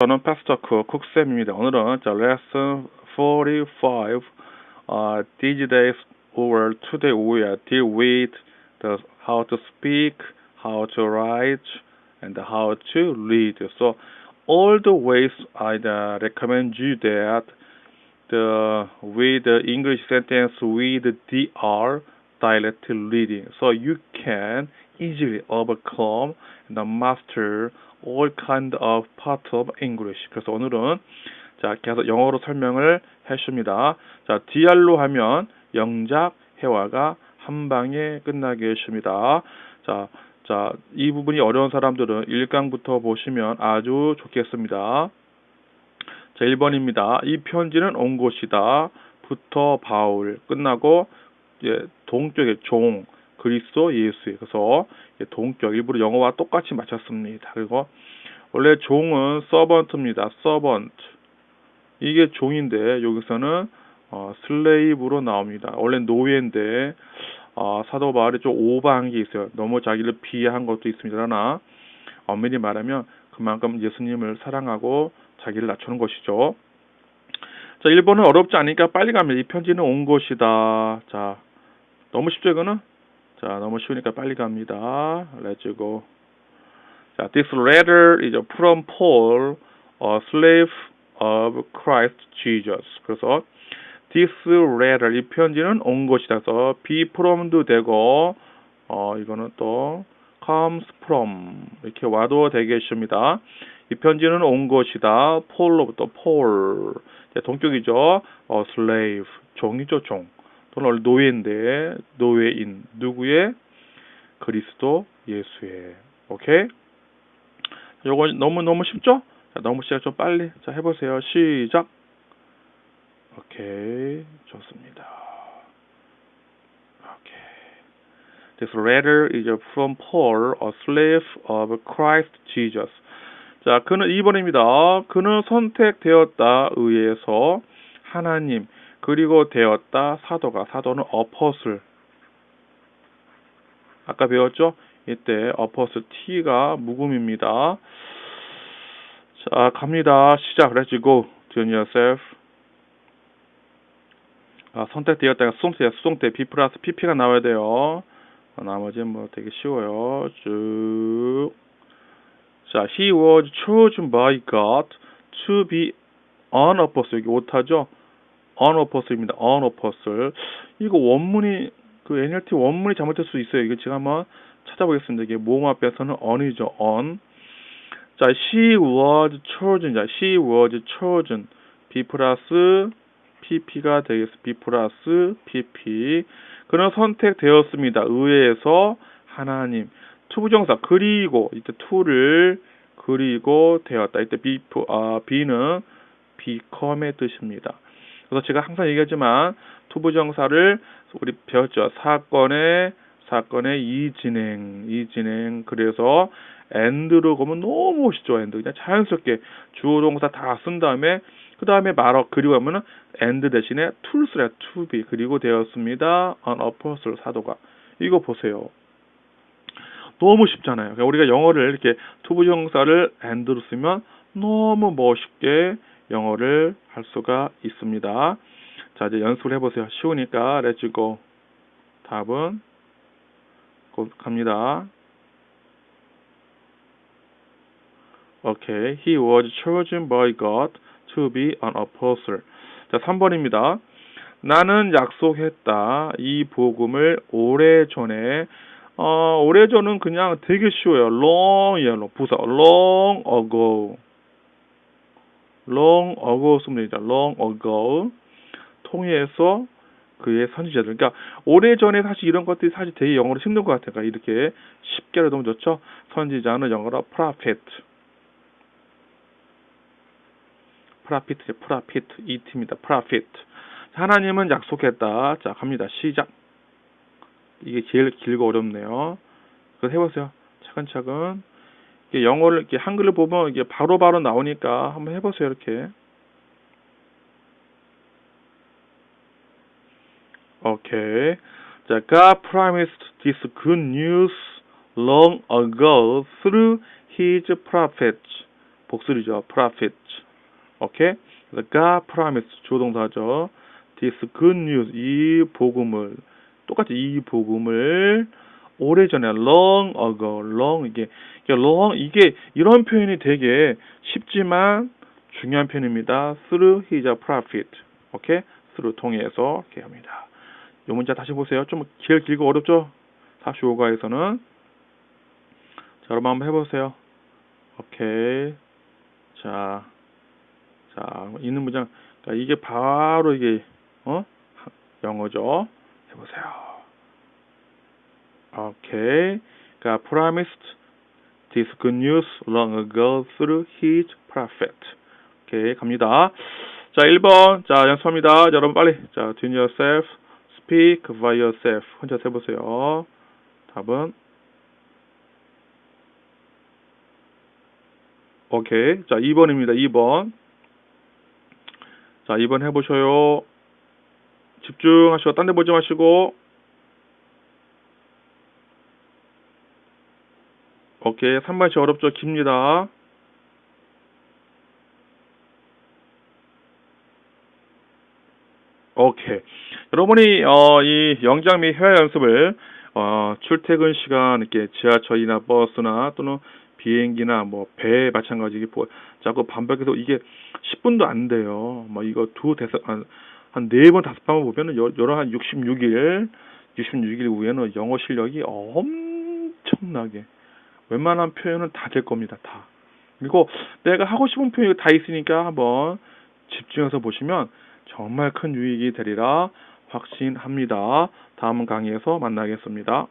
저는 파스터 쿡 쿡쌤입니다. 오늘은 자, 레슨 45 uh, these days or today we are deal with the how to speak, how to write, and how to read. So all the ways I uh, recommend you that the with the English sentence with DR dialect reading. So you can easily overcome and master all kind of part of English. 그래서 오늘은 자 계속 영어로 설명을 해줍니다. 자 DR로 하면 영작 회화가 한 방에 끝나게 해줍니다. 자, 자, 이 부분이 어려운 사람들은 1강부터 보시면 아주 좋겠습니다. 자, 1번입니다. 이 편지는 온 곳이다. 부터 바울 끝나고 이제 동쪽의 종 그리스도 예수에 그래서 동격 일부러 영어와 똑같이 맞췄습니다. 그리고 원래 종은 서번트입니다. 서번트 이게 종인데 여기서는 어, 슬레이브로 나옵니다. 원래 노예인데 어, 사도 바울이 좀 오버한 게 있어요. 너무 자기를 비하한 것도 있습니다. 그러나 엄밀히 말하면 그만큼 예수님을 사랑하고 자기를 낮추는 것이죠. 자, 1번은 어렵지 않으니까 빨리 갑니다. 이 편지는 온 것이다. 자, 너무 쉽죠, 이거는? 자, 너무 쉬우니까 빨리 갑니다. Let's go. 자, this letter is from Paul, a slave of Christ Jesus. 그래서 this letter 이 편지는 온 것이다. 그래서 be from도 되고 어 이거는 또 comes from 이렇게 와도 되겠습니다. 이 편지는 온 것이다. 폴로부터 폴 동격이죠. 어 slave 종이죠 종. 또는 원래 노예인데 노예인. 누구의? 그리스도 예수의. 오케이? 요거 너무 너무 쉽죠? 자, 너무 시작 좀 빨리. 자 해보세요. 시작. 오케이. 좋습니다. 오케이. This letter is from Paul, a slave of Christ Jesus. 자, 그는 2번입니다. 그는 선택되었다. 의해서 하나님 그리고 되었다 사도가 사도는 어퍼슬 아까 배웠죠? 이때 어퍼슬 T가 묵음입니다. 자 갑니다. 시작. Let's go. Turn yourself. 아, 선택되었다가 수동태 수동태 B 플러스 PP가 나와야 돼요. 아, 나머지는 뭐 되게 쉬워요. 쭉. 자, he was chosen by God to be an apostle. 여기 오타죠? An apostle. 이거 원문이 그 NLT 원문이 잘못될 수 있어요. 이거 제가 한번 찾아보겠습니다. 이게 모음 앞에서는 on이죠. on. 자, she was chosen. 자, she was chosen. B 플러스 PP가 되겠습니다. B 플러스 PP. 그는 선택되었습니다. 의회에서 하나님. 투부정사 그리고 이때 to를 그리고 되었다. 이때 be, 아, be는 become의 뜻입니다. 그래서 제가 항상 얘기하지만 투부정사를 우리 배웠죠. 사건의 사건의 이 진행, 이 진행. 그래서 and로 보면 너무 멋있죠. and 그냥 자연스럽게 주어 동사 다 쓴 다음에 그 다음에 말어 그리고 하면은 and 대신에 to be 그리고 되었습니다. an apostle 사도가 이거 보세요. 너무 쉽잖아요. 그러니까 우리가 영어를 이렇게 투부정사를 and로 쓰면 너무 멋있게 영어를 할 수가 있습니다. 자, 이제 연습을 해보세요. 쉬우니까 let's go. 답은 곧 갑니다. 오케이. He was chosen by God to be an apostle. 자, 3번입니다. 나는 약속했다. 이 복음을 오래전에 어, 오래전은 그냥 되게 쉬워요. long이야. 부사 long ago. Long ago 되죠. long ago. 통해서 그의 선지자들. 그러니까 오래전에 사실 이런 것들이 사실 되게 영어로 힘든 것 같아요. 그러니까 이렇게 쉽게 너무 좋죠. 선지자는 영어로 prophet. prophet, prophet, it입니다. prophet. 하나님은 약속했다. 자, 갑니다. 시작. 이게 제일 길고 어렵네요. 그거 해보세요. 차근차근. 영어를 이렇게 한글을 보면 이게 바로바로 바로 나오니까 한번 해보세요. 이렇게. 오케이. 자, God promised this good news long ago through his prophets. 복수리죠. profit. 오케이? 그래서 God promised 조동사죠. This good news 이 복음을 똑같이 이 복음을 오래전에 long ago long 이게 long 이게 이런 표현이 되게 쉽지만 중요한 표현입니다. through his prophet. 오케이? through 통해서 이렇게 합니다. 이 문자 다시 보세요. 좀 길, 길고 어렵죠? 45가에서는. 자, 여러분 한번 해보세요. 오케이. 자, 자, 있는 문장. 그러니까 이게 바로 이게, 어? 영어죠. 해보세요. 오케이. 그러니까 promised this good news long ago through his prophet. 오케이, 갑니다. 자, 1번. 자, 연습합니다. 자, 여러분 빨리. 자, do yourself, speak by yourself. 혼자 해보세요. 답은 오케이. 자, 2번입니다. 2번. 자, 2번 해보셔요. 집중하시고, 딴 데 보지 마시고. 오케이. 3번이 제일 어렵죠? 깁니다. 오케이. 여러분이 어, 이 영장 및 회화 연습을 어, 출퇴근 시간 이렇게 지하철이나 버스나 또는 비행기나 뭐배 마찬가지 뭐 자꾸 반복해서 이게 10분도 안 돼요. 뭐 이거 두 대사 한네 번 다섯 번 보면은 여, 여러 한 66일 66일 후에는 영어 실력이 엄청나게 웬만한 표현은 다 될 겁니다. 다. 그리고 내가 하고 싶은 표현이 다 있으니까 한번 집중해서 보시면 정말 큰 유익이 되리라 확신합니다. 다음 강의에서 만나겠습니다.